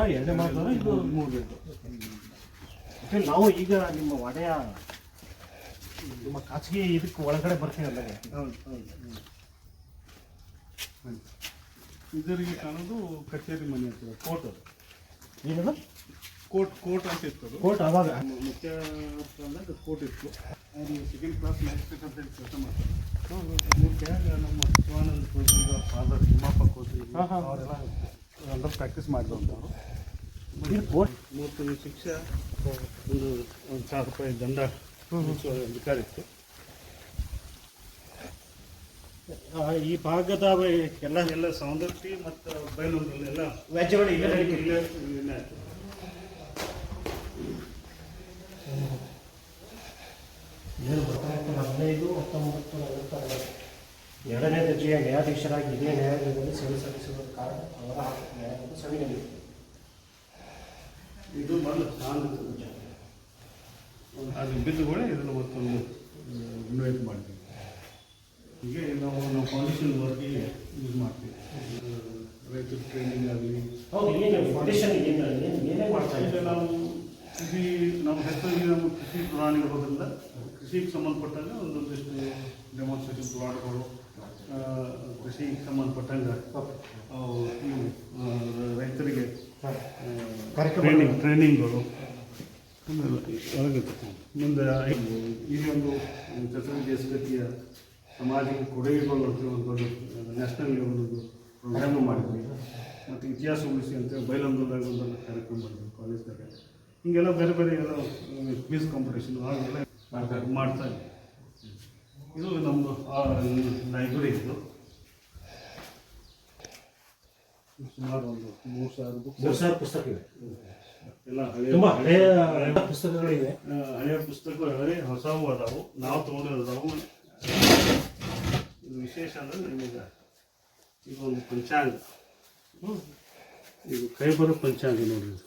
ಮಹಾದ್ವಾರ ಎರಡನೇ ಮಹಾದ್ವಾರ ಇದು ಮೂರು ಬೇಕು ನಾವು ಈಗ ನಿಮ್ಮ ಒಡೆಯ ನಿಮ್ಮ ಖಾಸಗಿ ಇದಕ್ಕೆ ಒಳಗಡೆ ಬರ್ತೀವಿ ಅಲ್ಲ ಹೌದು ಹೌದು. ಇದರಿಗೆ ಕಾಣೋದು ಕಚೇರಿ ಮನೆ ಅಂತ ಕೋರ್ಟ್ ಅದು. ಏನದು? ಕೋರ್ಟ್ ಕೋರ್ಟ್ ಅಂತ ಇತ್ತು ಅದು. ಕೋರ್ಟ್ ಅವಾಗ ಮುಖ್ಯ ಕೋರ್ಟ್ ಇತ್ತು. ಅವರು ಸೆಕೆಂಡ್ ಕ್ಲಾಸ್ ಮ್ಯಾಜಿಸ್ಟ್ರೇಟ್ ಅಂತ ಹೇಳಿ ಕೆಲಸ ಮಾಡ್ತಾರೆ. ಮುಖ್ಯ ನಮ್ಮ ಶಿವಾನಂದ ಕೋತ್ರಿ ಫಾದರ್ ತಿಮ್ಮಪ್ಪ ಹಾ. ಅವರೆಲ್ಲ ಅಂದ್ರೆ ಪ್ರಾಕ್ಟೀಸ್ ಕೋರ್ಟ್ ಮೂರು ತಿಂಗಳ ಶಿಕ್ಷೆ ಒಂದು ಒಂದು ಸಾವಿರ ರೂಪಾಯಿ ದಂಡ ಅಧಿಕಾರ ಇತ್ತು ಆ, ಈ ಭಾಗದ ಎಲ್ಲ ಎಲ್ಲ ಸೌಂದರ್ಯ ಮತ್ತು ಬಯಲೂರಲ್ಲೆಲ್ಲ ವ್ಯಾಜ್ಯಗಳು ಇಲ್ಲೇ ನಡೀತಿದೆ. ಇಲ್ಲೇ ಇಲ್ಲೇ ಆಯ್ತು. ಏನು ಗೊತ್ತಾಗ್ತದೆ ಹದಿನೈದು ಹತ್ತೊಂಬತ್ತು ಎರಡನೇ ದರ್ಜೆಯ ನ್ಯಾಯಾಧೀಶರಾಗಿ ಇದೇ ನ್ಯಾಯಾಲಯದಲ್ಲಿ ಸೇವೆ ಸಲ್ಲಿಸಿರುವ ಕಾರಣ ಅವರ ನ್ಯಾಯಾಲಯದ ಸವಿನಲ್ಲಿ ಇದು ಮೊದಲು ನಾನು ಅದು ಬಿದ್ದುಗಳೇ ಇದನ್ನು ಮತ್ತೊಂದು ಇನ್ವೈಟ್ ಮಾಡ್ತೀವಿ. ಹೀಗೆ ನಾವು ನಾವು ಫೌಂಡೇಶನ್ ವರ್ಕಿಗೆ ಯೂಸ್ ಮಾಡ್ತೀವಿ. ರೈತರ ಟ್ರೈನಿಂಗ್ ಆಗಲಿ ಹೌದು ಏನು ಫೌಂಡೇಶನ್ ಏನು ಮಾಡ್ತಾ ಈಗ ಇದ್ದಾರೆ ನಾವು ಕೃಷಿ ನಮ್ಮ ಹೆಸರಿಗೆ ನಮ್ಮ ಕೃಷಿ ಪ್ರಧಾನ ಇರೋದ್ರಿಂದ ಕೃಷಿಗೆ ಸಂಬಂಧಪಟ್ಟಂಗೆ ಒಂದೊಂದಿಷ್ಟು ಡೆಮಾನ್ಸ್ಟ್ರೇಷನ್ ಪ್ಲಾಟ್ಗಳು ಕೃಷಿಗೆ ಸಂಬಂಧಪಟ್ಟಂಗೆ ರೈತರಿಗೆ ಟ್ರೈನಿಂಗ್ ಟ್ರೈನಿಂಗ್ಗಳು ಆಮೇಲೆ ಮುಂದೆ ಈ ಒಂದು ಚತುರ್ಥ ದೇಶಗತಿಯ ಸಮಾಜಕ್ಕೆ ಕೊಡುಗೆಗಳು ಒಂದು ನ್ಯಾಷನಲ್ ಲೆವೆಲ್ ಪ್ರೋಗ್ರಾಮ್ ಮಾಡಿದ್ವಿ. ಮತ್ತು ಇತಿಹಾಸ ಉಳಿಸಿ ಅಂತೇಳಿ ಬೈಲಂದೂರಾಗ ಒಂದು ಕಾರ್ಯಕ್ರಮ ಮಾಡಿದ್ವಿ ಕಾಲೇಜ್ದಾಗ ಹಿಂಗೆಲ್ಲ ಬೇರೆ ಬೇರೆ ಎಲ್ಲ ಕ್ವಿಸ್ ಕಾಂಪಿಟೇಷನ್ ಹಾಗೆಲ್ಲ ಮಾಡ್ತಾ- ಮಾಡ್ತಾ ಇದ್ವಿ. ಇದು ನಮ್ಮದು ಲೈಬ್ರರಿ ಇದು. ಸುಮಾರು ಒಂದು ಮೂರು ಸಾವಿರ ಬುಕ್ಸ್ ಮೂರು ಸಾವಿರ ಪುಸ್ತಕ ಇದೆ ಎಲ್ಲ ಹಳೆಯ ತುಂಬ ಹಳೆಯ ಪುಸ್ತಕಗಳಿವೆ. ಹಳೆಯ ಪುಸ್ತಕಗಳು ಹಳೆ ಹೊಸವು ಅದಾವು. ನಾವು ತೊಗೊಂಡಿರೋದಾವು. ಇದು ವಿಶೇಷ ಅಂದರೆ ನಿಮಗೆ ಇದು ಒಂದು ಪಂಚಾಂಗ. ಇದು ಕೈ ಬರೋ ಪಂಚಾಂಗ ನೋಡ್ರಿ ಇದು.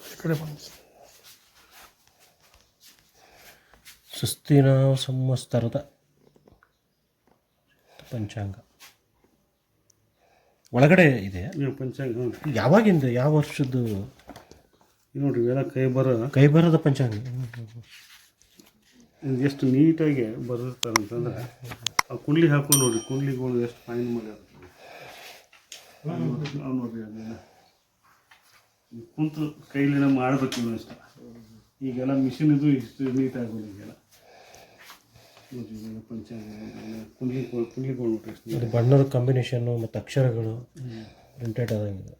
ಸುಸ್ತಿನ ಸಂವತ್ಸರದ ಪಂಚಾಂಗ. ಒಳಗಡೆ ಇದೆ? ಪಂಚಾಂಗ. ಯಾವಾಗಿಂದ ಯಾವ ವರ್ಷದ್ದು? ನೋಡ್ರಿ ಇವೆಲ್ಲ ಕೈ ಬರ. ಕೈ ಬರದ ಪಂಚಾಂಗ. ಎಷ್ಟು ನೀಟಾಗಿ ಬರೆದಿರ್ತಾರೆ ಅಂತಂದ್ರೆ ಆ ಕುಂಡ್ಲಿ ಹಾಕೊಂಡು ನೋಡ್ರಿ ಕುಂಡ್ಲಿಗಳು ಎಷ್ಟು ಫೈನ್ ಮಾಡ್ಯಾರ ನಾವು ನೋಡ್ರಿ ಈ ಕುಂತು ಕೈಲಿನ ಮಾಡ್ಬೇಕು ಇಷ್ಟ ಈಗೆಲ್ಲ ಮಿಷಿನ್ ಇದು ಇಷ್ಟು ನೀಟಾಗಿ ಈಗೆಲ್ಲ ಇದು ಬಣ್ಣದ ಕಾಂಬಿನೇಷನ್ನು ಮತ್ತು ಅಕ್ಷರಗಳು ಪ್ರಿಂಟೆಡ್ ಆದಂಗೆ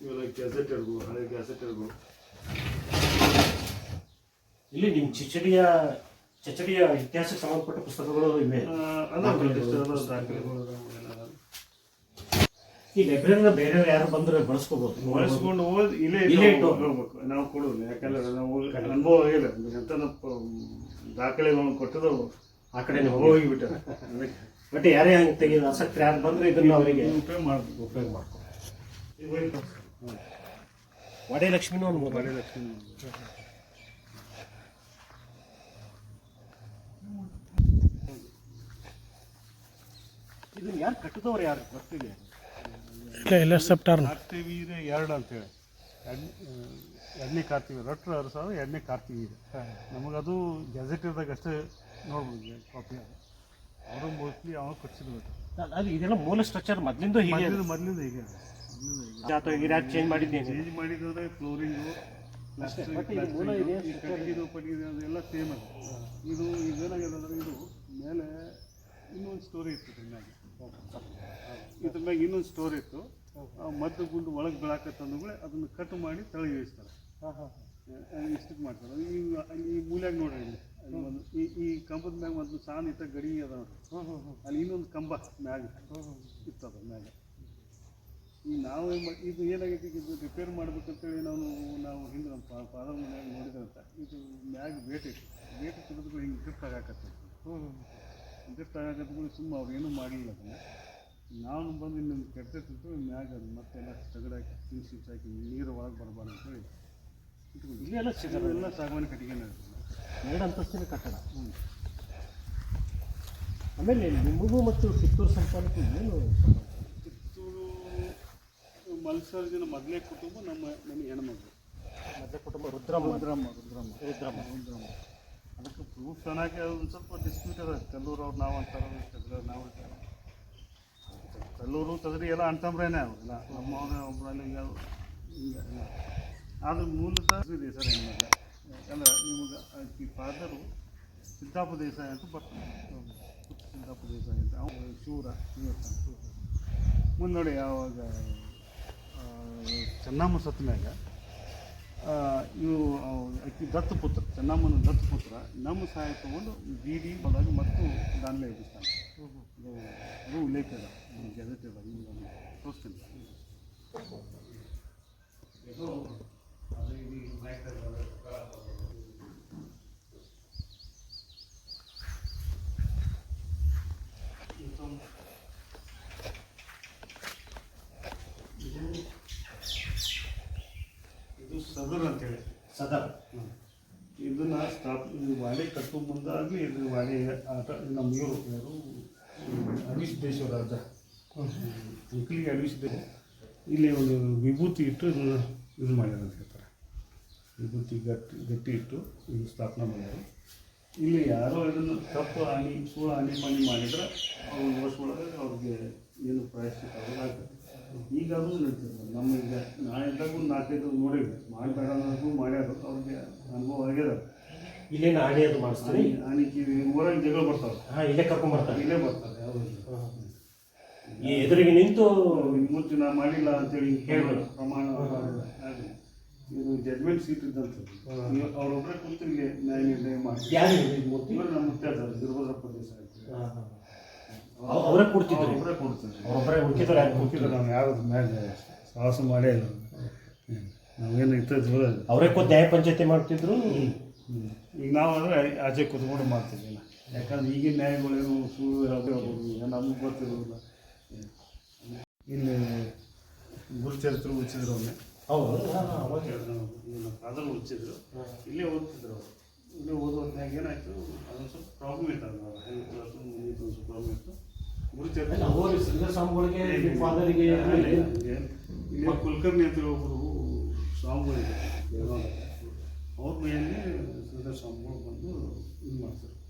ಇವೆಲ್ಲ ಹಳೆ ಇಲ್ಲಿ ನಿಮ್ಮ ಚಿಚಡಿಯ ಚಚಡಿಯ ಇತಿಹಾಸಕ್ಕೆ ಸಂಬಂಧಪಟ್ಟ ಪುಸ್ತಕಗಳು ಇವೆ. ಈ ಲೈಬ್ರರಿನ ಬೇರೆ ಯಾರು ಬಂದ್ರೆ ಬಳಸ್ಕೋಬಹುದು ಬಳಸ್ಕೊಂಡು ಓದಿ ಇಲ್ಲೇ ಇಲ್ಲೇ ಹೋಗ್ಬೇಕು. ನಾವು ಕೊಡೋದು ಯಾಕಂದ್ರೆ ನಾವು ಅನುಭವ ಇಲ್ಲ. ಎಂತ ದಾಖಲೆಗಳನ್ನು ಕೊಟ್ಟಿದ್ರು ಆ ಕಡೆ ಹೋಗಿ ಹೋಗಿಬಿಟ್ಟಾರೆ. ಬಟ್ ಯಾರೇ ಹಂಗೆ ತೆಗೆದು ಆಸಕ್ತಿ ಯಾರು ಬಂದ್ರೆ ಇದನ್ನು ಅವರಿಗೆ ಉಪಯೋಗ ಮಾಡಬೇಕು. ಉಪಯೋಗ ಮಾಡ್ಕೊ ವಡೆ ಲಕ್ಷ್ಮಿನೂ ಅನ್ಬೋದು ವಡೆ ಲಕ್ಷ್ಮೀ ಇದನ್ನ ಯಾರು ಕಟ್ಟಿದವ್ರು ಯಾರು ಗೊತ್ತಿದೆ ಇಲ್ಲ ಇಲ್ಲ ಸೆಪ್ಟಾರ್ ಕಾರ್ತಿವೀರ ಎರಡು ಅಂತೇಳಿ ಎಣ್ಣೆ ಕಾರ್ತಿವೀರ ರಟ್ರ ಅರಸಾದ ಎರಡನೇ ಕಾರ್ತಿವೀರ ನಮಗದು ಗೆಜೆಟಿವ್ದಾಗ ಅಷ್ಟೇ ನೋಡ್ಬೋದು ಕಾಪಿ ಅದು. ಅವರು ಮೋಸ್ಟ್ಲಿ ಅವನು ಕೊಡ್ಸಿರ್ಬೇಕು ಅದು. ಇದೆಲ್ಲ ಮೂಲ ಸ್ಟ್ರಕ್ಚರ್ ಮೊದಲಿಂದ ಹೀಗೆ ಮೊದಲಿಂದ ಹೀಗೆ ಅಥವಾ ಚೇಂಜ್ ಮಾಡಿದ್ದೇನೆ. ಚೇಂಜ್ ಮಾಡಿದ್ರೆ ಫ್ಲೋರಿಂಗು ಇದು ಇದೆ, ಕಟ್ಟಿಗೆದು ಅದೆಲ್ಲ ಸೇಮ್ ಅದು. ಇದು ಇದೇನಾಗಿದೆ ಅಂದ್ರೆ ಇದು ಮೇಲೆ ಇನ್ನೊಂದು ಸ್ಟೋರಿ ಇರ್ತದೆ ಹಿಂಗಾಗಿ ಮ್ಯಾಗೆ ಇದ್ರ ಮ್ಯಾಗ ಇನ್ನೊಂದು ಸ್ಟೋರ್ ಇತ್ತು. ಆ ಮದ್ದು ಗುಂಡು ಒಳಗೆ ಬೆಳಕತ್ತಂದ್ರೆ ಅದನ್ನು ಕಟ್ ಮಾಡಿ ತಳಿ ಇಳಿಸ್ತಾರೆ ಇಷ್ಟಕ್ಕೆ ಮಾಡ್ತಾರೆ ಈ ಅಲ್ಲಿ ಈ ಮೂಲ್ಯಾಗ ನೋಡ್ರಿ ಇಲ್ಲಿ. ಅಲ್ಲಿ ಒಂದು ಈ ಈ ಕಂಬದ ಮ್ಯಾಗ ಒಂದು ಸಾನ್ ಇಟ್ಟ ಗಡಿ ಅದ ನೋಡ್ರಿ. ಅಲ್ಲಿ ಇನ್ನೊಂದು ಕಂಬ ಮ್ಯಾಗ ಇತ್ತದ ಮ್ಯಾಗ. ಈ ನಾವು ಏನ್ ಮಾಡ್- ಇದು ಏನಾಗೈತಿ ಈಗ ಇದು ರಿಪೇರ್ ಮಾಡ್ಬೇಕಂತೇಳಿ ನಾವು ನಾವು ಹಿಂದೆ ನಮ್ಮ ಫಾದರ್ ಮನ್ಯಾಗ ನೋಡಿದಂತ ಇದು ಮ್ಯಾಗ ವೇಟ್ ಇತ್ತು ವೇಟ್ ತೆಗೆದುಕೊಂಡು ಹಿಂಗೆ ಗಿಫ್ಟ್ ಆಗಾಕತ್ತೆ ಡ್ರಿಫ್ಟ್ ಆಗಾಕತ್ಕೊಂಡು ಸುಮ್ಮ ಅವ್ರು ಏನೂ ಮಾಡಲಿಲ್ಲ ಅದನ್ನು. ನಾನು ಬಂದು ಇನ್ನೊಂದು ಕೆಡ್ತಿತ್ತು ಮ್ಯಾಗ ಮತ್ತೆಲ್ಲ ಮತ್ತೆ ಹಾಕಿ ತಗಡಾಕಿ ಸಿಂಚ್ ಹಾಕಿ ನೀರು ಒಳಗೆ ಬರಬಾರ್ದು ಅಂತೇಳಿ ಇಟ್ಕೊಂಡು ಇಲ್ಲೆಲ್ಲ ಸಿಗಲ್ಲ. ಇವೆಲ್ಲ ಸಾಗವಾನಿ ಕಟ್ಟಿಗೆನೇ ಎರಡು ಅಂತಸ್ತಿನ ಕಟ್ಟಡ. ಆಮೇಲೆ ನಿಮಗೂ ಮತ್ತು ಕಿತ್ತೂರು ಸಂಪಾದಕ್ಕೆ ಏನು? ಕಿತ್ತೂರು ಮಲ್ಸರ್ಜಿನ ಮೊದಲೇ ಕುಟುಂಬ ನಮ್ಮ ನಮ್ಮ ಹೆಣ್ಮಗಳು ಮೊದಲೇ ಕುಟುಂಬ ರುದ್ರಮ್ಮ. ರುದ್ರಮ್ಮ ರುದ್ರಮ್ಮ. ರುದ್ರಮ್ಮ. ರುದ್ರಮ್ಮ. ಅದಕ್ಕೆ ಪ್ರೂಫ್ ಚೆನ್ನಾಗಿ ಒಂದು ಸ್ವಲ್ಪ ಡಿಸ್ಪ್ಯೂಟ್ ಅದ ಕಲ್ಲೂರು ಅವ್ರು ನಾವು ಅಂತಾರ ನಾವು ಅಂತಾರ. ಕಲ್ಲೂರು ತಗರಿ ಎಲ್ಲ ಅಂತಂಬ್ರೇನೆ ಅವ್ರು. ಇಲ್ಲ ನಮ್ಮ ಒಬ್ಬರಲ್ಲಿ ಹಿಂಗೆ ಎಲ್ಲ ಆದ್ರೆ ಮೂಲತಃ ಇದೆ ಸರ್ ನಿಮಗೆ. ಯಾಕಂದ್ರೆ ನಿಮಗೆ ಈ ಫಾದರು ಸಿದ್ದಾಪ ದೇಸಾಯಿ ಅಂತ ಬರ್ತಾನೆ ಸಿದ್ದಾಪ ದೇಸಾಯಿ ಅಂತ. ಅವ್ನು ಶೂರ ಮುಂದೆ ನೋಡಿ ಯಾವಾಗ ಚೆನ್ನಮ್ಮ ಆ, ಇವು ದತ್ತಪುತ್ರ, ಚೆನ್ನಮ್ಮನ ದತ್ತಪುತ್ರ, ನಮ್ಮ ಸಹಾಯ ತಗೊಂಡು ಬೀದಿ ಹೋದಾಗ ಮತ್ತು ದಾನ್ಲೆ ಎಬ್ಬಿಸ್ತಾನೆ ಅದು ಉಲ್ಲೇಖ ಇದೆ. ಗೆಜೆಟ್ ಇದೆ ಈಗ ತೋರಿಸ್ತೀನಿ. ಇದು ಸದರ್ ಅಂತೇಳಿ. ಸದರ್. ಇದನ್ನ ಸ್ಟಾಪ್ ಇದು ವಾಣಿ ಕಟ್ಟೋ ಮುಂದಾಗಲಿ ಇದು ವಾಣಿ ಆಟ ನಮ್ಮ ಇವರು. ಯಾರು ದೇಶ್ವರ ರಾಜ ಅಂಕಲಿಗೆ ಹರೀಶ್ ದೇಶ ಇಲ್ಲಿ ಒಂದು ವಿಭೂತಿ ಇಟ್ಟು ಇದನ್ನು ಇದು ಮಾಡ್ಯಾರ ಅಂತ ಹೇಳ್ತಾರೆ. ವಿಭೂತಿ ಗಟ್ಟಿ ಗಟ್ಟಿ ಇಟ್ಟು ಇದು ಸ್ಥಾಪನೆ ಮಾಡ್ಯಾರ. ಇಲ್ಲಿ ಯಾರೋ ಇದನ್ನು ತಪ್ಪು ಹಾನಿ ಸುಳ್ಳು ಹಾನಿ ಪಾನಿ ಮಾಡಿದ್ರೆ ಅವ್ರು ವರ್ಷ ಒಳಗೆ ಅವ್ರಿಗೆ ಏನು ಅವ್ರಿಗೆ ಆಗ್ತದೆ ಈಗ ಅದು ನಡೀತದೆ ನಮ್ಮ ಈಗ ನಾ ಇದ್ದಾಗ ಒಂದು ನಾಲ್ಕೈದು ನೋಡಿದ್ದೆ ಮಾಡಬೇಡ ಅನ್ನೋದು ಮಾಡ್ಯಾರ. ಅವ್ರಿಗೆ ಅನುಭವ ಆಗ್ಯದ ಇಲ್ಲೇ ನಾಡಿ ಅದು ಮಾಡಿಸ್ತಾರೆ? ಹಾನಿ ಹಾನಿಕೆ ಊರಾಗ ಜಗಳ ಬರ್ತಾವೆ ಹಾಂ ಇಲ್ಲೇ ಕರ್ಕೊಂಡು ಬರ್ತಾರೆ. ಇಲ್ಲೇ ಬರ್ತಾರೆ ಈ ಎದುರಿಗೆ ನಿಂತು ಮುಂಚೆ ನಾ ಮಾಡಿಲ್ಲ ಅಂತೇಳಿ ಹೇಳಬೇಕು ಪ್ರಮಾಣ. ಇದು ಜಡ್ಮೆಂಟ್ ಸೀಟ್ ಇದ್ದಂಥದ್ದು. ಅವ್ರೊಬ್ಬರೇ ಕೂತು ಇಲ್ಲಿ ನ್ಯಾಯ ನಿರ್ಣಯ ಮಾಡಿ ಯಾರು ನಮ್ಮ ಮುತ್ಯ ಪ್ರದೇಶ ಗಿರಿಭದ್ರ ಪ್ರದೇಶ ಆಯ್ತು ಹಾಂ, ಹಾಂ. ಅವ್- ಅವರೇ ಕೊಡ್ತಿದ್ರು. ಅವರೇ ಕೊಡ್ತಾರೆ ಅವರೊಬ್ಬರೇ ಹುಡುಕಿದ್ರೆ ಯಾರು ಮುಖ್ಯದ ನಾವು ಯಾರು ಮೇಲೆ ಸಾಹಸ ಮಾಡೇ ಇಲ್ಲ. ನಾವೇನು ಇರ್ತದ್ವಲ್ಲ ಅವರೇ ಕೂತ್ ನ್ಯಾಯ ಪಂಚಾಯತಿ ಮಾಡ್ತಿದ್ರು? ಈಗ ನಾವು ಅಂದರೆ ಆಚೆ ಕೂತ್ಕೊಂಡು ಮಾಡ್ತೀವಿ ಯಾಕಂದ್ರೆ ಈಗಿನ ನ್ಯಾಯಗಳೇನು ಸುಳ್ಳು ನಮ್ಗೆ ಗೊತ್ತಿರೋದಿಲ್ಲ. ಇಲ್ಲಿ ಗುರುಚರಿತ್ರು ಉಚ್ಚಿದ್ರು ಒಮ್ಮೆ ಹೌದು. ಅದನ್ನು ಉಚ್ಚಿದ್ರು ಇಲ್ಲೇ ಓದ್ತಿದ್ರು ಅವರು. ಇಲ್ಲೇ ಓದೋದ್ನಾಗ ಏನಾಯ್ತು? ಅದೊಂದು ಸ್ವಲ್ಪ ಪ್ರಾಬ್ಲಮ್ ಇತ್ತು ಅದು ಹೆಲ್ತ್ ಕ್ಲಾಸು ಒಂದು ಸ್ವಲ್ಪ ಪ್ರಾಬ್ಲಮ್ ಇತ್ತು ಗುರುಚರಿತ್ರೆ ಅಲ್ಲ, ಸ್ವಾಮಿಗಳಿಗೆ ನಿಮ್ಮ ಫಾದರಿಗೆ ಇಲ್ಲಿ ಕುಲಕರ್ಣಿ ಅಂತ ಒಬ್ಬರು ಸ್ವಾಮಿಗಳಿದ್ದಾರೆ. ಅವ್ರ ಮೇಲೆ ಶ್ರೀಧರ ಸ್ವಾಮಿಗಳು ಬಂದು ಇದು ಮಾಡ್ತಾರೆ.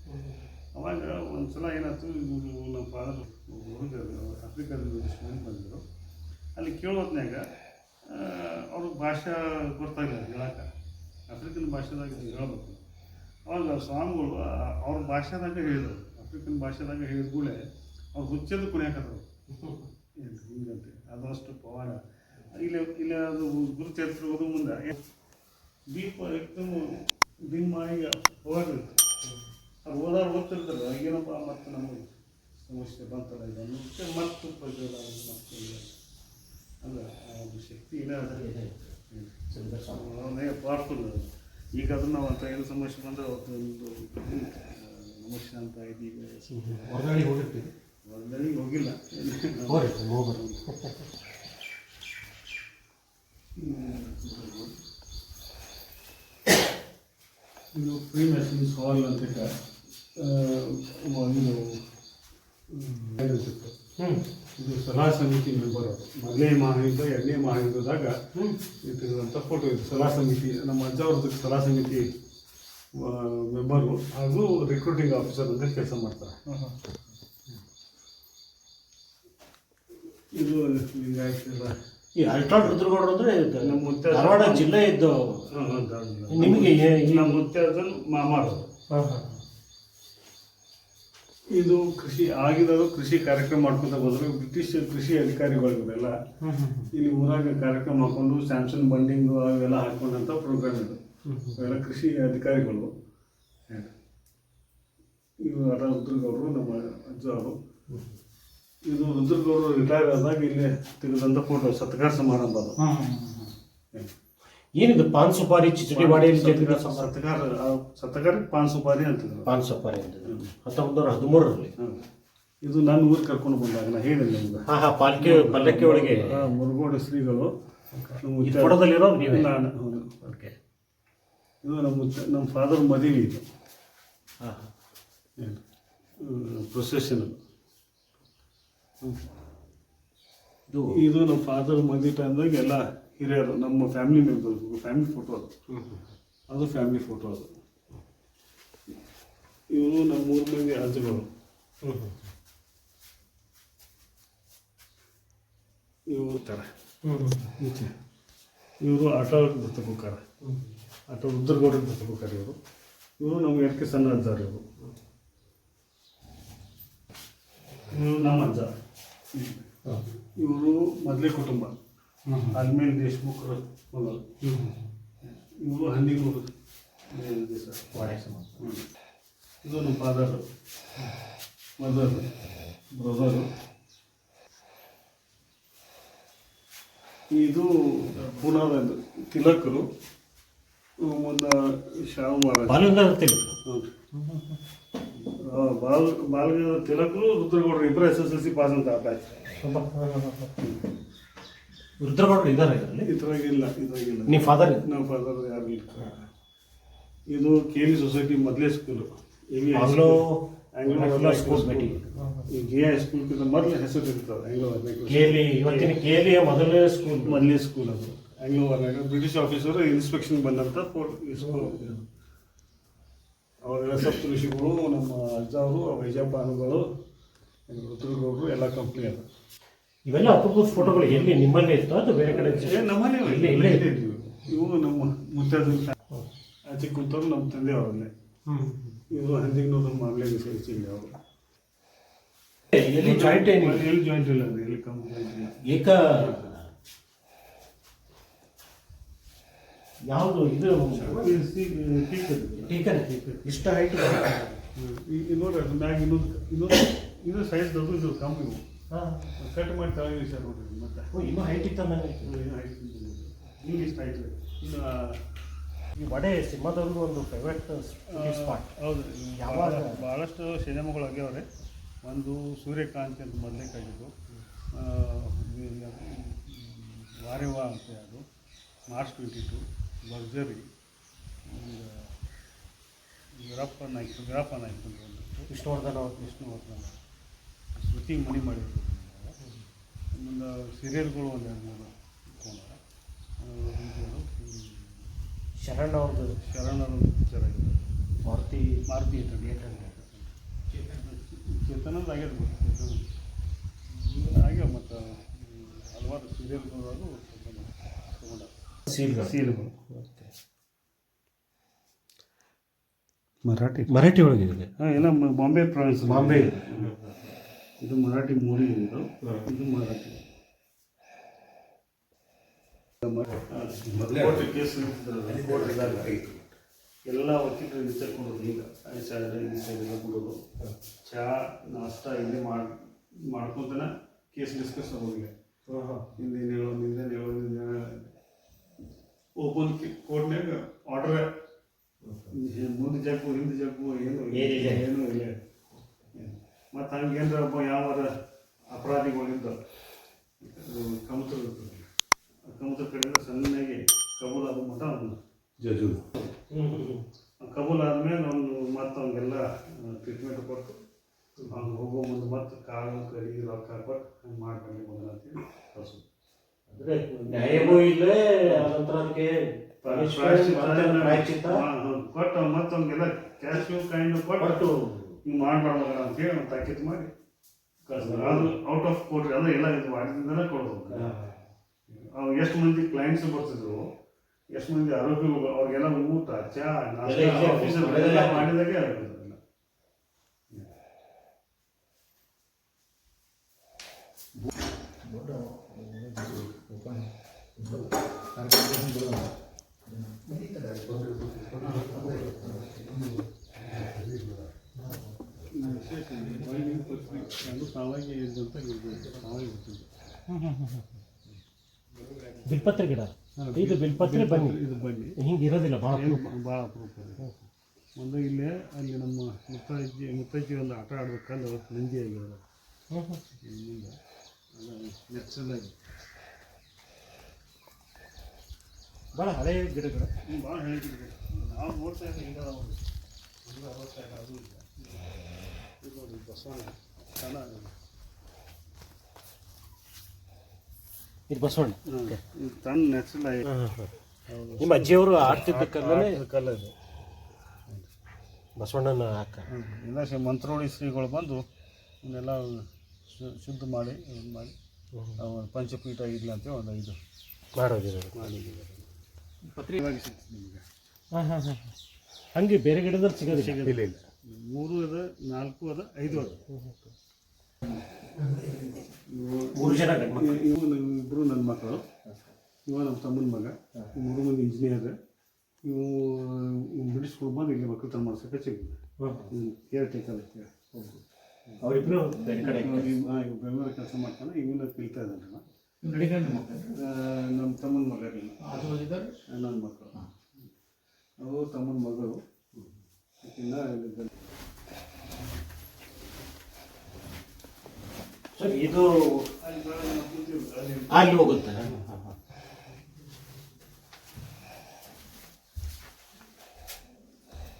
ಅವಾಗ ಒಂದು ಸಲ ಏನಾಯ್ತು ಇವರು ನಮ್ಮ ಫಾದರ್ ಹುಡುಗ ಆಫ್ರಿಕಾದಿಂದ ಸ್ಟೂಡೆಂಟ್ ಬಂದರು. ಅಲ್ಲಿ ಕೇಳೋದ್ನಾಗ ಅವ್ರಿಗೆ ಭಾಷೆ ಗೊತ್ತಾಗಿಲ್ಲ ಹೇಳಕ್ಕೆ. ಆಫ್ರಿಕನ್ ಭಾಷೆದಾಗ ಹೇಳ್ಬೇಕು. ಅವಾಗ ಸ್ವಾಮಿಗಳು ಆ- ಅವ್ರ ಭಾಷೆದಾಗ ಹೇಳಿದ್ರು. ಆಫ್ರಿಕನ್ ಭಾಷೆದಾಗ ಹೇಳಿದ ಕೂಡಲೇ ಅವ್ರು ಹುಚ್ಚದು ಕುಣಿಯಾಕತ್ತರು ಅದು ಹಿಂಗಂತೆ. ಅದು ಅಷ್ಟು ಪವಾಡ. ಇಲ್ಲಿ ಇಲ್ಲ ಅದು ಗುರುಚರಿತ್ರೆ ಹೋದ ಮುಂದೆ. ದೀಪ ಏಕದಮ್ ದಿಮ್ಮ ಈಗ ಹೋಗಿರುತ್ತೆ ಅದು ಹೋದಾಗ ಗೊತ್ತಿರ್ತಾರೆ ಏನಪ್ಪ ಮತ್ತೆ ನಮಗೆ ಸಮಸ್ಯೆ ಬಂತಲ್ಲ ಇದನ್ನು ಮತ್ತೆ ಆಗಿ ಮತ್ತೆ. ಅಲ್ಲ ಆ ಒಂದು ಶಕ್ತಿ ಇಲ್ಲ ಅದರಲ್ಲಿ ಪಾರ್ಫುಲ್ ಅದು ಈಗ ಅದನ್ನು ನಾವು ಅಂತ ಏನು ಸಮಸ್ಯೆ ಬಂದರೆ ಅವತ್ತು ಒಂದು ನಮಸ್ತೆ ಅಂತ ಇದೀಗ. ಹೊರಗಡೆ ಹೋಗಿರ್ತೀವಿ. ಹೋಗಿಲ್ಲ. ಇದು ಪ್ರೀ ಮೆಷಿನ್ಸ್ ಹಾಲ್ ಅಂತ ಇದು. ಹ್ಞೂ ಇದು ಸಲಹಾ ಸಮಿತಿ ಮೆಂಬರ್ ಅವರು ಮೊದಲನೇ ಮಹಾಯುದ್ಧ ಎರಡನೇ ಮಹಾಯುದ್ಧದಾಗ ಇಟ್ಟಿರುವಂಥ ಫೋಟೋ ಇದು. ಸಲಹಾ ಸಮಿತಿ ನಮ್ಮ ಅಜ್ಜ ಅವ್ರದ್ದು ಸಲಹಾ ಸಮಿತಿ ಮೆಂಬರು ಹಾಗೂ ರಿಕ್ರೂಟಿಂಗ್ ಆಫೀಸರ್ ಅಂತ ಕೆಲಸ ಮಾಡ್ತಾರೆ. ಇದು ಹಿಂಗಾಯ್ತಲ್ಲ ಈ ಅಲ್ಟ್ರಾಟ್ ರುದ್ರಗೌಡರು ಅಂದ್ರೆ ನಮ್ಮ ಮುತ್ತೆ ಧಾರವಾಡ ಜಿಲ್ಲೆ ಇದ್ದು ನಿಮಗೆ ನಮ್ಮ ಮುತ್ಯಾಜನ್ ಮಾಮಾರು ಹಾಂ ಹಾಂ. ಇದು ಕೃಷಿ ಆಗಿರೋದು ಕೃಷಿ ಕಾರ್ಯಕ್ರಮ ಮಾಡ್ಕೊತ ಬಂದರು ಬ್ರಿಟಿಷ್ ಕೃಷಿ ಅಧಿಕಾರಿಗಳು ಇವರೆಲ್ಲ ಹ್ಞೂ ಹ್ಞೂ ಇಲ್ಲಿ ಊರಾಗ ಕಾರ್ಯಕ್ರಮ ಹಾಕೊಂಡು ಸ್ಯಾಮ್ಸಂಗ್ ಬಂಡಿಂಗು ಅವೆಲ್ಲ ಹಾಕೊಂಡಂಥ ಪ್ರೋಗ್ರಾಮ್ ಇದು. ಅವೆಲ್ಲ ಕೃಷಿ ಅಧಿಕಾರಿಗಳು. ಇವರು ಅಡ ರುದ್ರಗೌಡರು ನಮ್ಮ ಅಜ್ಜ ಅವರು. ಇದು ರುದ್ರಗೌಡರು ರಿಟೈರ್ ಆದಾಗ ಇಲ್ಲಿ ತೆಗೆದಂಥ ಫೋಟೋ ಸತ್ಕಾರ ಸಮಾರಂಭ ಅದು. ಏನಿದು ಪಾನ್ ಸುಪಾರಿ ಚಿಚಡಿ ವಾಡಿಯಲ್ಲಿ ಸತ್ಕಾರ ಸತ್ಕಾರ ಪಾನ್ ಸುಪಾರಿ ಅಂತಿದ್ರು. ಪಾನ್ ಸುಪಾರಿ ಅಂತ ಹತ್ತೊಂಬತ್ತು ನೂರ ಹದಿಮೂರರಲ್ಲಿ. ಇದು ನನ್ನ ಊರಿಗೆ ಕರ್ಕೊಂಡು ಬಂದಾಗ ನಾ ಹೇಳಿದೆ ನಿಮ್ಗೆ. ಹಾ ಹಾ ಪಾಲ್ಕೆ ಪಲ್ಲಕ್ಕಿ ಒಳಗೆ. ಮುರುಗೋಡು ಶ್ರೀಗಳು. ಫೋಟೋದಲ್ಲಿರೋ ನೀವು? ನಾನು ಹೌದು. ಓಕೆ ಇದು ನಮ್ಮ ನಮ್ಮ ಫಾದರ್ ಮದುವೆ ಇದು. ಹಾ ಪ್ರೊಸೆಷನ್ ಇದು ಇದು ನಮ್ಮ ಫಾದರ್ ಮದುವೆ ಟೈಮ್ದಾಗ ಎಲ್ಲ ಹಿರಿಯರು ನಮ್ಮ ಫ್ಯಾಮಿಲಿ ಮೆಂಬರ್ ಫ್ಯಾಮಿಲಿ ಫೋಟೋ ಅದು. ಅದು ಫ್ಯಾಮಿಲಿ ಫೋಟೋ ಅದು. ಇವರು ನಮ್ಮ ಮೂರು ಮಂದಿ ಅಜ್ಜಗಳು ಇವರು ಈಚೆ. ಇವರು ಆಟೋ ದತ್ತಬೇಕಾರೆ ಆಟೋ ರುದ್ರಗೌಡ ದತ್ತಬೇಕಾರೆ ಇವರು. ಇವರು ನಮ್ಗೆ ಎಡ್ಕೆ ಸಣ್ಣ ಅಜ್ಜಾರ ಇವರು. ಇವರು ನಮ್ಮ ಅಜ್ಜ. ಇವರು ಮೊದಲೇ ಕುಟುಂಬ. ಅಲ್ಮೇಲ್ ದೇಶಮುಖರ ಮಗಳು. ಇವರು ಹಂದಿಗೂರು ಹ್ಮ್. ಇದು ನಮ್ಮ ಫಾದರ್ ಮದರ್ ಬ್ರದರು ಇದು ಪುನಾದ ತಿಲಕರು. ಮುಂದೆ ಶಾವು ತಿಲಕ್. ಆ, ಬಾಲ್ ಬಾಲಗಂಗಾಧರ ತಿಲಕರು ರುದ್ರಗೌಡರು ಇಬ್ಬರು S S L C pass ಅಂತ ಬ್ಯಾಚ್ ರುದ್ರಗೌಡರು ಇದ್ದಾರೆ ಇದರಲ್ಲಿ? ಇದ್ರಾಗಿಲ್ಲ ಇದ್ರಾಗಿಲ್ಲ. ನಿಮ್ಮ ಫಾದರ್ ನಮ್ಮ ಫಾದರ್ ಯಾರು ಇಲ್ಲ. ಇದು ಕೆ ವಿ ಸೊಸೈಟಿ ಮೊದಲೇ ಸ್ಕೂಲು ಆಂಗ್ಲೋ ಆಂಗ್ಲೋ ಸ್ಕೂಲ್ ಭೇಟಿ ಈ ಕೆ ಐ ಸ್ಕೂಲ್ಗಿಂತ ಮೊದಲು ಹೆಸರು ಇರ್ತದೆ ಆಂಗ್ಲೋ ಕೇಲಿ ಇವತ್ತಿನ ಕೇಲಿಯ ಮೊದಲನೇ ಸ್ಕೂಲ್ ಮೊದಲೇ ಸ್ಕೂಲ್ ಅದು. ಆಂಗ್ಲೋ ಬ್ರಿಟಿಷ್ ಆಫೀಸರ್ ಇನ್ಸ್ಪೆಕ್ಷನ್ ಬಂದಂಥ ಸ್ಕೂಲ್ ಅವರೆಲ್ಲ ಸಪ್ತ ಋಷಿಗಳು ನಮ್ಮ ಅಜ್ಜವರು ವೈಜಪ್ಪ ಅನುಗಳು ರುದ್ರಗೌಡರು ಎಲ್ಲ ಕಂಪ್ನಿ ಅದು. ಇವೆಲ್ಲ ಅಪರೂಪದ ಫೋಟೋಗಳು ಎಲ್ಲಿ ನಿಮ್ಮಲ್ಲೇ ಇತ್ತು ಅದು ಬೇರೆ ಕಡೆ ನಮ್ಮಲ್ಲೇ ಇಲ್ಲೇ. ಇಲ್ಲೇ ಇವು ನಮ್ಮ ಮುತ್ತದ ಆಚೆ ಕೂತವ್ರು ನಮ್ಮ ತಂದೆ ಅವರಲ್ಲೇ ಇವರು ನಮ್ಮ ಮಾಮಲೆಗೆ ಸೇರಿಸಿಲ್ಲ ಅವರು. ಎಲ್ಲಿ ಜಾಯಿಂಟ್ ಏನಿಲ್ಲ ಎಲ್ಲಿ ಜಾಯಿಂಟ್ ಇಲ್ಲ ಅದು ಎಲ್ಲಿ ಕಂಪ್ನಿ ಏಕ ಯಾವುದು ಇದು ಪೀಕ್ ಇಷ್ಟ ಹೈಟ್ ನೋಡ್ರಿ ಮ್ಯಾಗ ಇನ್ನೊಂದು ಇನ್ನೊಂದು ಇದು ಸೈಜ್ ದೊಡ್ಡ ಇದು ಕಮ್ಮಿ ಇವು ಕಟ್ ಮಾಡಿ ತಳಗೆ ಇಳಿಸ್ಯಾರ ನೋಡ್ರಿ ಮತ್ತೆ. ಇನ್ನೂ ಹೈಟ್ ಇತ್ತ ನನಗೆ ಹೈಟ್ height ಇಲ್ಲ. ಹಿಂಗೆ ಇಷ್ಟ ಆಯ್ತು ಇನ್ನು ಈ ವಡೆ ಸಿನಿಮಾದವ್ರಿಗೂ ಒಂದು ಫೇವ್ರೆಟ್ ಸ್ಪಾಟ್ ಹೌದು. ಯಾವಾಗ? ಭಾಳಷ್ಟು ಸಿನಿಮಾಗಳು ಆಗ್ಯಾವ್ರೆ. ಒಂದು ಸೂರ್ಯಕಾಂತಿ ಅಂತ ಮೊದಲೇ ಕಾಗಿದ್ದು ವಾರೆವಾ ಅಂತ ಅದು ಮಾರ್ಚ್ ಟ್ವೆಂಟಿ ಟು ಭರ್ಜರಿ ವೀರಪ್ಪ ನಾಯ್ಕ ವೀರಪ್ಪ ನಾಯ್ಕ ಅಂತ ಒಂದು ವಿಷ್ಣುವರ್ಧನ್ ಅವ್ರು ವಿಷ್ಣುವರ್ಧನ ಶ್ರುತಿ ಮಣಿ ಮಾಡಿದ್ರು ಮುಂದೆ ಸೀರಿಯಲ್ಗಳು ಒಂದು ಎರಡು ಮೂರು ಶರಣ್ ಅವ್ರದ್ದು. ಶರಣರ ಪಿಕ್ಚರ್ ಆಗಿದೆ ಮಾರುತಿ ಮಾರುತಿ ಇತ್ತು ಚೇತನದ ಆಗ್ಯದ ಚೇತನ ಹಾಗೆ ಮತ್ತು ಹಲವಾರು ಸೀರಿಯಲ್ಗಳು ತೊಗೊಂಡ ಸೀಲ್ಗಳು. ಸೀರಿಯಲ್ಗಳು ಮರಾಠಿ. ಮರಾಠಿ ಒಳಗಿದೆ ಹಾಂ ಎಲ್ಲ ಬಾಂಬೆ ಪ್ರಾವಿನ್ಸ್ ಬಾಂಬೆ. ಇದು. ಮರಾಠಿ ಮೂಡಿ ಇದು. ಇದು ಮರಾಠಿ. ಕೋರ್ಟ್ ಕೇಸ್ ಎಲ್ಲ ವಕೀಲರು ವಿಚಾರಕೊಂಡು ಈಗ ಐದು ಸಾವಿರ ಐದು ಸಾವಿರ ಎಲ್ಲ ಕೊಡೋದು ಚಹಾ ನಾಷ್ಟ ಇಲ್ಲಿ ಮಾಡಿ ಮಾಡ್ಕೊತಾನೆ ಕೇಸ್ ಡಿಸ್ಕಸ್ ಹೋಗಿ ಹಿಂದೇನು ಹೇಳೋ ಹಿಂದೇನು ಹೇಳೋ ಓಪನ್ ಕೋರ್ಟ್ನಾಗ ಆರ್ಡರ್ ಮುಂದೆ ಜಗ್ಗು ಹಿಂದೆ ಜಗ್ಗು ಏನು ಏನಿಲ್ಲ. ಏನೂ ಇಲ್ಲ. ಮತ್ತು ಹಂಗೇನ್ರ ಒಬ್ಬ ಯಾವಾರ ಅಪರಾಧಿಗಳಿದ್ದ ಕಮತರ ಕಮತರ ಕಡೆಯಿಂದ ಸಣ್ಣಗೆ ಕಬೂಲ್ ಆದ ಮಟ್ಟ ಅವನು ಜಜು ಕಬೂಲ್ ಆದಮೇಲೆ ಅವನು ಮತ್ತು ಅವನಿಗೆಲ್ಲ ಟ್ರೀಟ್ಮೆಂಟ್ ಕೊಟ್ಟು ಅವ್ನು ಹೋಗೋ ಮುಂದೆ ಮತ್ತು ಕಾಲು ಕೈ ರೊಕ್ಕ ಕೊಟ್ಟು ಹಂಗೆ ಮಾಡ್ಕೊಂಡು ಬಂದ ಅಂತೇಳಿ ಕಳ್ಸೋದು ಅಂದರೆ ನ್ಯಾಯವೂ ಇಲ್ಲ ಅನಂತರ ಅದಕ್ಕೆ ಪ್ರಾಯಶ್ಚಿತ್ತ ಕೊಟ್ಟು ಮತ್ತೊಂದೆಲ್ಲ. ಕ್ಯಾಶ್ ಕೈಂಡ್ ಕೊಟ್ಟು ಹಿಂಗೆ ಮಾಡಬಾರ್ದು ಅಂತ ಒಂದು ತಾಕೀತು ಮಾಡಿ ಕಳ್ಸಿದ್ರು. ಅದು ಔಟ್ ಆಫ್ ಕೋರ್ಟ್ ಅಂದ್ರೆ ಎಲ್ಲ ಇದು ಮಾಡಿದಿಂದನೇ ಕೊಡೋದು ಅವ್ ಎಷ್ಟು ಮಂದಿ ಕ್ಲೈಂಟ್ಸ್ ಬರ್ತಿದ್ರು ಎಷ್ಟು ಮಂದಿ ಆರೋಗ್ಯ ಅವ್ರಿಗೆಲ್ಲ ಊಟ ಚಾ ನಾಷ್ಟ ಮಾಡಿದಾಗೆ ಆಗೋದು. ವಿಶೇಷ ಇದೆ. ತಾವಾಗಿ ಇದ್ದಂತ. ತಾವಾಗಿ ಇರ್ತದೆ. ಬಿಲ್ಪತ್ರೆ ಗಿಡ ಇದು ಬಿಲ್ಪತ್ರೆ ಬನ್ನಿ ಇದು ಬನ್ನಿ ಹಿಂಗೆ ಇರೋದಿಲ್ಲ ಭಾಳ ಭಾಳ ಅಪರೂಪ. ಒಂದು ಇಲ್ಲೇ ಅಲ್ಲಿ ನಮ್ಮ ಮುತ್ತಜ್ಜಿ ಮುತ್ತಜ್ಜಿ ಒಂದು ಆಟ ಆಡ್ಬೇಕಂದ್ರೆ ನಂದಿ ಆಗಿರೋದು ಹ್ಞೂ ಭಾಳ ಹಳೆಯ ನ್ಯಾಚುರಲ್ ಆಗಿ ಭಾಳ ಹಳೆಯ ಗಿಡಗಳು ಭಾಳ ನಾವು ನೋಡ್ತಾ ಇದ್ದೀವಿ ಅದು ಇಲ್ಲ ಇದು ನೋಡಿ ಬಸವಣ್ಣ. ಚೆನ್ನಾಗಿ ಇದು ಬಸವಣ್ಣ ಇದು ತನ್ನ ನ್ಯಾಚುರಲ್ ಆಗಿ ನಿಮ್ಮ ಅಜ್ಜಿಯವರು ಆಡ್ತಿದ್ದ ಕಲ್ಲೇ ಕಲ್ಲ ಇದು ಬಸವಣ್ಣನ ಹಾಕ. ಎಲ್ಲ ಶ್ರೀ ಮಂತ್ರೋಳಿ ಶ್ರೀಗಳು ಬಂದು ಇವನ್ನೆಲ್ಲ ಶು- ಶುದ್ಧ ಮಾಡಿ ಇದು ಮಾಡಿ ಪಂಚಪೀಠ ಇಲ್ಲ ಅಂತ ಒಂದು ಇದು ಮಾಡೋದಿರೋದು ಮಾಡಿದ್ದಾರೆ. ಪತ್ರಿಕೆ ಸಿಗ್ತದೆ ನಿಮಗೆ? ಹಾಂ ಹಾಂ ಹಾಂ. ಹಾಗೆ ಬೇರೆ ಗಿಡದಲ್ಲಿ ಸಿಗೋದಿಲ್ಲ? ಇಲ್ಲ ಇಲ್ಲ. ಮೂರು ಅದ ನಾಲ್ಕು ಅದ ಐದು ಅದ. ಮೂರು ಜನ. ಇವು ಇಬ್ಬರು ನನ್ನ ಮಕ್ಕಳು ಇವ ನಮ್ಮ ತಮ್ಮನ ಮಗ. ಮೂರು ಮಂದಿ ಇಂಜಿನಿಯರ್ ಇವು ಬಿಡಿಸ್ಕೊಂಡು ಬಂದು ಇಲ್ಲಿ ಮಕ್ಕಳು ತಮ್ಮ ಮಾಡ್ಸಕ್ಕೆ ಸಿಗಿದೆ ಕೇರ್ ಟೇಕರ್ ಐತೆ ಅವರಿಬ್ರು ಬೇರೆ ಕಡೆ ಬೆಂಗಳೂರು ಕೆಲಸ ಮಾಡ್ತಾನೆ ಇವನ್ನ ಕಲಿತಾ ಇದ್ದಾನೆ ನಮ್ಮ ತಮ್ಮನ ಮಗ ನನ್ನ ಮಕ್ಕಳು ಅವರು ತಮ್ಮನ ಮಗಳು ಸರ್ ಇದು ಅಲ್ಲಿ ಹೋಗುತ್ತೆ.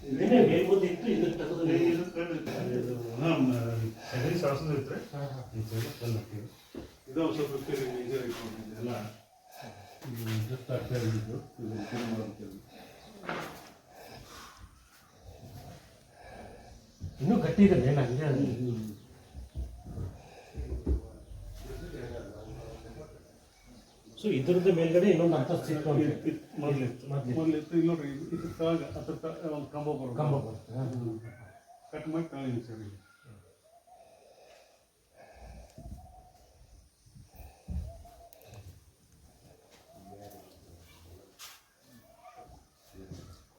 ಇದು ಸ್ವಲ್ಪ. ಎಲ್ಲ ಸಗಣಿ ಸಾಸನ ಇತ್ತು ಈ ಸೈಡ್ ಕಲ್ಲು ಹಾಕಿದ್ರು. ಇದು ಒಂದು ಸ್ವಲ್ಪ ಕಡೆ ಇದು ಇಟ್ಕೊಂಡಿದ್ದೆ ಎಲ್ಲ ಜಸ್ಟ್ ಆಗ್ತಾ ಇದ್ದು ಇದು ಶುರು ಮಾಡೋದಕ್ಕೆ ಇನ್ನೂ ಗಟ್ಟಿ ಇದೆ ಮೇಲೆ ಹಂಗೆ ಅದು. ಸೊ ಇದ್ರದ್ದು ಮೇಲ್ಗಡೆ ಇನ್ನೊಂದು ಅಂತಸ್ತು. ಮೊದಲಿತ್ತು ಇಲ್ಲಿ ನೋಡ್ರಿ ಇದು ಇದ್ರ ಕೆಳಗೆ ಅದ್ರ ಒಂದು ಕಂಬ ಬರೋದು ಕಂಬ. ಕಟ್ ಮಾಡಿ ಕೆಳಗೆ ಸರ್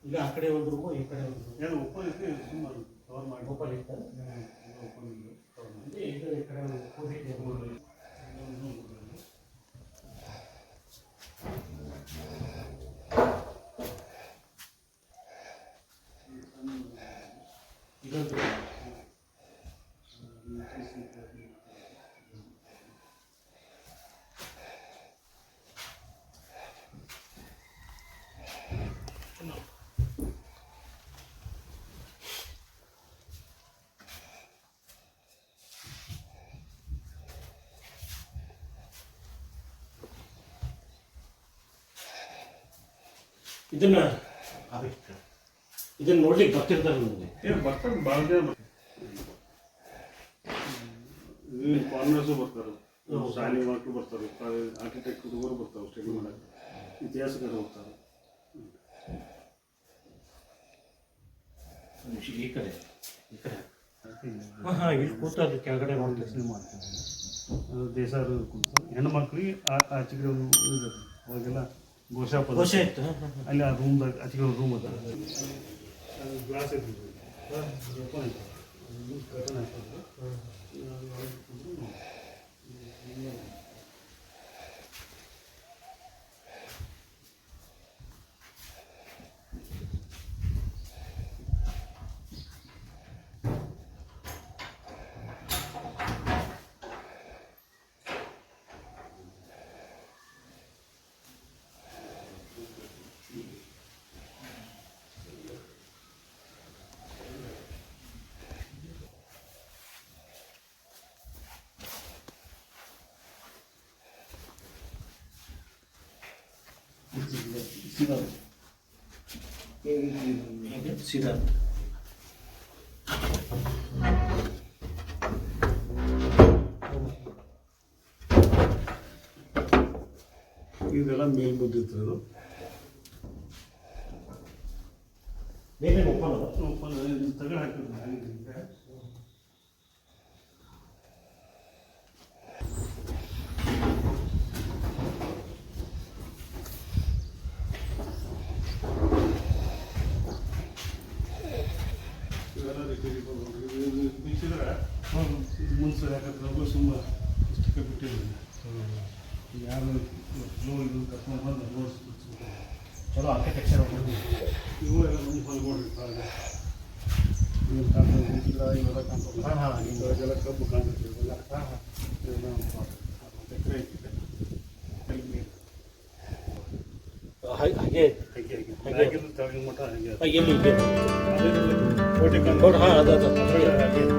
ಈಗ ಆ ಕಡೆ ಒಂದು ರೂಮು ಈ ಕಡೆ ಒಂದು ಏನು ಇತ್ತು ಸುಮ್ಮನೆ ಕವರ್ ಮಾಡಿ ಓಪನ್ ಇದು ಈ ಕಡೆ ಒಂದು ಟೇಬಲ್ ಇದೊಂದು ಇದನ್ನ ಇದನ್ನ ನೋಡ್ಲಿಕ್ಕೆ ಬರ್ತಿರ್ತಾರೆ ನನಗೆ ಏನು ಬರ್ತಾರೆ ಭಾಳ ಜನ ಬರ್ತಾರೆ. ಬರ್ತಾರೆ. ಶಾಲೆ ಮಕ್ಕಳು ಬರ್ತಾರೆ ಆರ್ಕಿಟೆಕ್ಟ್ ಹುಡುಗರು ಬರ್ತಾರೆ ಸ್ಟಡಿ ಮಾಡಕ್ಕೆ ಇತಿಹಾಸಕರು ಬರ್ತಾರೆ. ಈ ಕಡೆ ಈ ಕಡೆ. ಹಾಂ ಹಾಂ ಇಲ್ಲಿ ಕೂತು ಅದು ಕೆಳಗಡೆ ಸಿನಿಮಾ ಮಾಡ್ತಾರೆ ಅದು ದೇಶ ಕುಂತು. ಹೆಣ್ಣು ಮಕ್ಕಳಿಗೆ ಆಚೆ ಕಡೆ ಒಂದು ಅವಾಗೆಲ್ಲ ಗೋಶಾ ಇತ್ತು ಅಲ್ಲಿ ಆ ರೂಮ್ದಾಗ ಕಡೆ ರೂಮ್ ಅದ. ಗ್ಲಾಸ್ ಐತಿ ಓಪನ್ ಐತಿ ಕರ್ಟನ್ ಹಾಕಿದ್ರು ಸೀದಾ ಹಿಂಗೆ ಸೀದಾ ಇದೆಲ್ಲ ಮೇಲ್ ಬಿದ್ದಿತ್ತು ಅದು ಮೇಲೆ ಓಪನ್ ಅದ ಓಪನ್ ತಗಡು ಹಾಕಿದ್ರು ಹಾಗೆ ಇವೆಲ್ಲ ರಿಪೇರಿ ಬರ್ಬೋದು. ಇದು- ಇದು ಬಿಚ್ಚಿದ್ರೆ ಇದು ಮುನ್ಸು ಯಾಕಂದ್ರೆ ಸುಮ್ಮ ಇಷ್ಟಕ್ಕೆ ಬಿಟ್ಟಿದ್ದೀನಿ ಯಾರು ಫ್ಲೋ ಇದು ಕರ್ಕೊಂಡು ಬಂದು ರೋಡ್ಸ್ ಚಲೋ ಆರ್ಕಿಟೆಕ್ಚರ್ ಇವು ಎಲ್ಲ ನಮ್ಮ ಹೊಲ್ಗೊಡ್ರಿ ನೀರು ಕಾಣ್ತದೆ ಗಿಡ ಇವೆಲ್ಲ ಕಾಣ್ತದೆ ಹಾಂ ಹಾಂ ಇವೆಲ್ಲ ಕಬ್ಬು ಕಾಣ್ತದೆ ಇವೆಲ್ಲ ಹಾಂ ಹಾಂ ಇವೆಲ್ಲ ಒಂದು ಎಕರೆ ಐತೆ ಅಲ್ಲಿ ನೀರು ಹಾಗೆ ಹಾಗೆ ಹಾಗೆ ಹಾಗೆ ಹಾಗೆ. ಮ್ಯಾಗಿಂದ ತೆಳಗಿನ ಮಟ್ಟ ಹಾಗೆ ಅದು. ಹಾಗೆ ಕೋಟೆ ಹಾಂ ಅದು